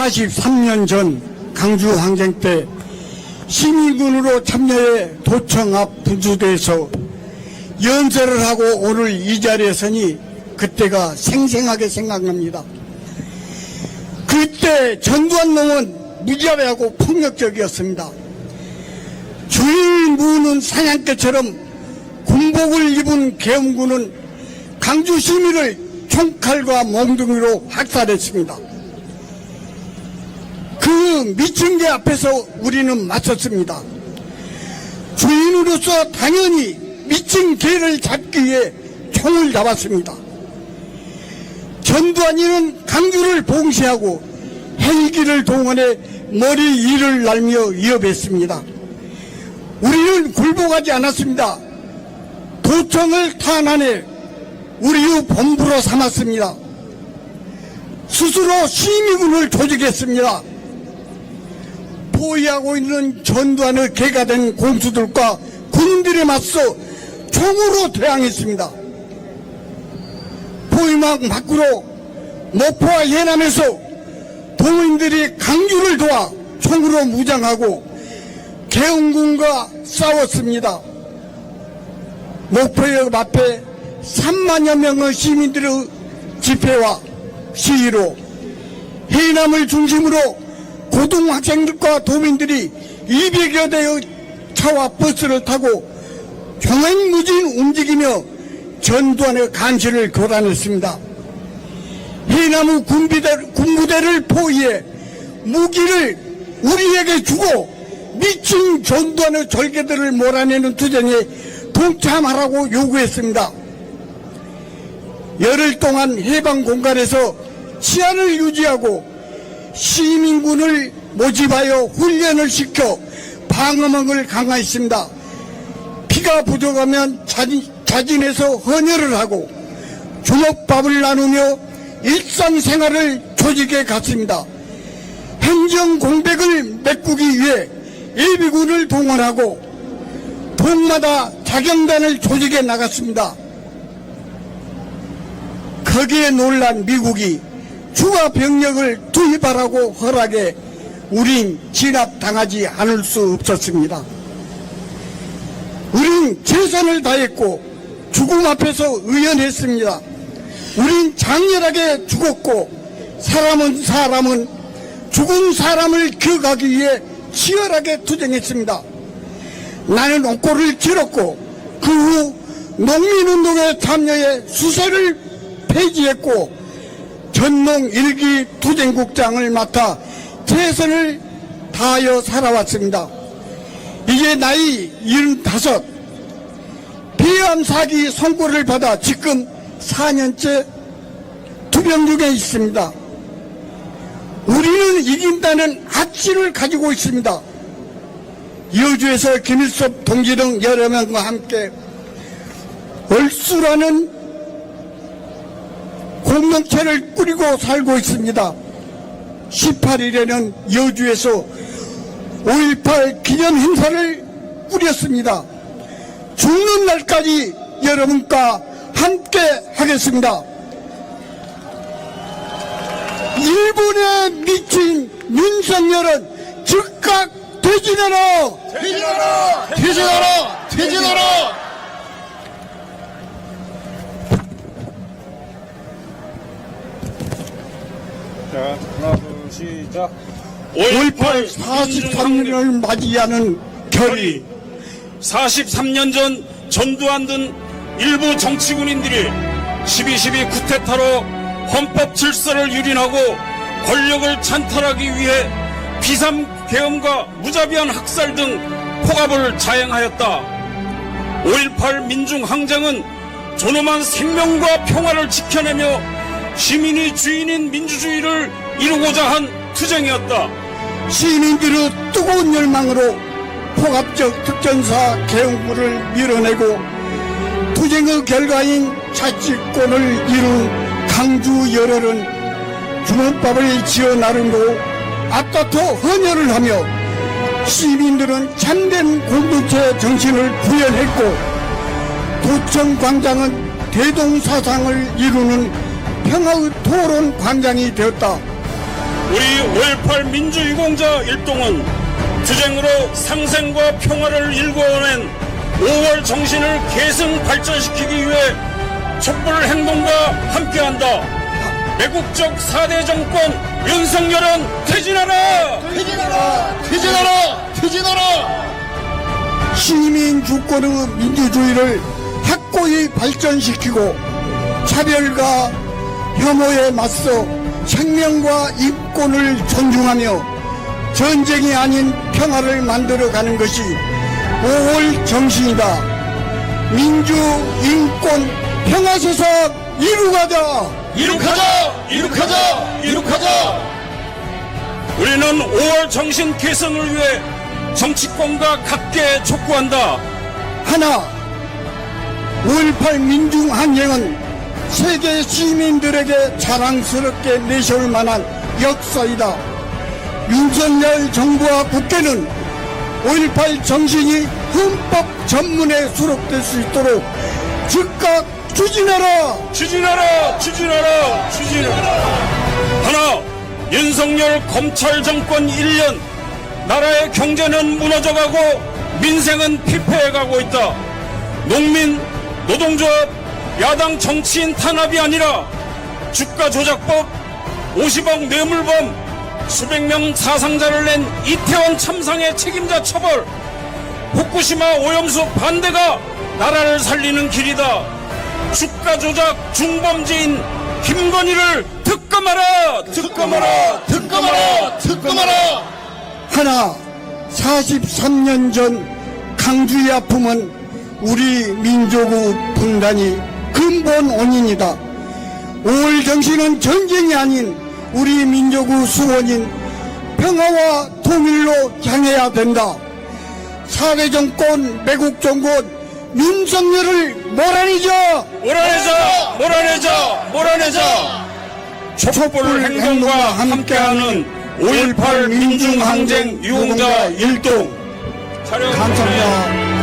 43년 전 강주 항쟁 때 시민군으로 참여해 도청 앞 분수대에서 연설을 하고 오늘 이 자리에 서니 그때가 생생하게 생각납니다. 그때 전두환 놈은 무자비하고 폭력적이었습니다. 주인을 무는 사냥개처럼 군복을 입은 계엄군은 강주 시민을 총칼과 몽둥이로 학살했습니다. 그 미친 개 앞에서 우리는 맞섰습니다. 주인으로서 당연히 미친 개를 잡기 위해 총을 잡았습니다. 전두환이는 강주를 봉쇄하고 헬기를 동원해 머리 위를 날며 위협했습니다. 우리는 굴복하지 않았습니다. 도청을 탄환해 우리의 본부로 삼았습니다. 스스로 시민군을 조직했습니다. 포위하고 있는 전두환의 개가 된 공수들과 군인들에 맞서 총으로 대항했습니다. 포위망 밖으로 모포와 해남에서 동인들이 강주를 도와 총으로 무장하고 개웅군과 싸웠습니다. 목포역 앞에 3만여 명의 시민들의 집회와 시위로 해남을 중심으로 고등학생들과 도민들이 200여 대의 차와 버스를 타고 종횡무진 움직이며 전두환의 간신을 교란했습니다. 해나무 군비대, 군부대를 포위해 무기를 우리에게 주고 미친 전두환의 절개들을 몰아내는 투쟁에 동참하라고 요구했습니다. 열흘 동안 해방 공간에서 치안을 유지하고 시민군을 모집하여 훈련을 시켜 방어망을 강화했습니다. 피가 부족하면 자진, 자진해서 헌혈을 하고 주먹밥을 나누며 일상생활을 조직해 갔습니다. 행정 공백을 메꾸기 위해 예비군을 동원하고 동마다 자경단을 조직해 나갔습니다. 거기에 놀란 미국이 추가 병력을 투입하라고 허락해 우린 진압당하지 않을 수 없었습니다. 우린 최선을 다했고 죽음 앞에서 의연했습니다. 우린 장렬하게 죽었고 사람은 사람은 죽은 사람을 기억하기 위해 치열하게 투쟁했습니다. 나는 옥고를 치렀고 그 후 농민운동에 참여해 수세를 폐지했고 전농 일기 투쟁국장을 맡아 최선을 다하여 살아왔습니다. 이제 나이 75 비암 사기 선고를 받아 지금 4년째 투병 중에 있습니다. 우리는 이긴다는 확신을 가지고 있습니다. 여주에서 김일섭 동지 등 여러 명과 함께 얼수라는 공동체를 꾸리고 살고 있습니다. 18일에는 여주에서 5.18 기념 행사를 꾸렸습니다. 죽는 날까지 여러분과 함께 하겠습니다. 일본에 미친 윤석열은 즉각 퇴진하라! 퇴진하라! 퇴진하라! 퇴진하라! 자, 하나, 둘, 시작. 5.18 43년을 맞이하는 결의 43년 전 전두환 등 일부 정치군인들이 12.12 쿠데타로 헌법 질서를 유린하고 권력을 찬탈하기 위해 비삼 계엄과 무자비한 학살 등 폭압을 자행하였다. 5.18 민중항쟁은 존엄한 생명과 평화를 지켜내며 시민이 주인인 민주주의를 이루고자 한 투쟁이었다. 시민들의 뜨거운 열망으로 폭압적 특전사 개헌부를 밀어내고 투쟁의 결과인 자치권을 이룬 강주 열혈은 주먹밥을 지어 나름으로 앞다퉈 헌혈을 하며 시민들은 참된 공동체 정신을 구현했고 도청 광장은 대동사상을 이루는 평화의 토론 광장이 되었다. 우리 5.18 민주유공자 일동은 투쟁으로 상생과 평화를 일궈낸 5월 정신을 계승 발전시키기 위해 촛불 행동과 함께한다. 매국적 4대 정권 윤석열은 퇴진하라! 퇴진하라! 퇴진하라! 퇴진하라! 시민 주권의 민주주의를 확고히 발전시키고 차별과 혐오에 맞서 생명과 인권을 존중하며 전쟁이 아닌 평화를 만들어가는 것이 5월 정신이다. 민주, 인권, 평화세상 이루가자! 이룩하자! 이룩하자! 이룩하자! 우리는 5월 정신 개선을 위해 정치권과 각계 촉구한다. 하나, 5.18 민중항쟁은 세계 시민들에게 자랑스럽게 내세울 만한 역사이다. 윤석열 정부와 국회는 5.18 정신이 헌법 전문에 수록될 수 있도록 즉각 추진하라! 추진하라! 추진하라! 추진하라! 하나, 윤석열 검찰 정권 1년, 나라의 경제는 무너져가고 민생은 피폐해가고 있다. 농민, 노동조합, 야당 정치인 탄압이 아니라 주가 조작법, 50억 뇌물범, 수백 명 사상자를 낸 이태원 참상의 책임자 처벌, 후쿠시마 오염수 반대가 나라를 살리는 길이다. 주가 조작 중범죄인 김건희를 특검하라! 특검하라! 특검하라! 특검하라! 하나, 43년 전 강주의 아픔은 우리 민족의 분단이 근본 원인이다. 5월 정신은 전쟁이 아닌 우리 민족의 수원인 평화와 통일로 향해야 된다. 사회 정권, 매국 정권, 윤석열을 몰아내자! 몰아내자! 몰아내자! 몰아내자! 촛불 행동과 함께하는 5.18 민중항쟁 유공자 일동. 감사합니다.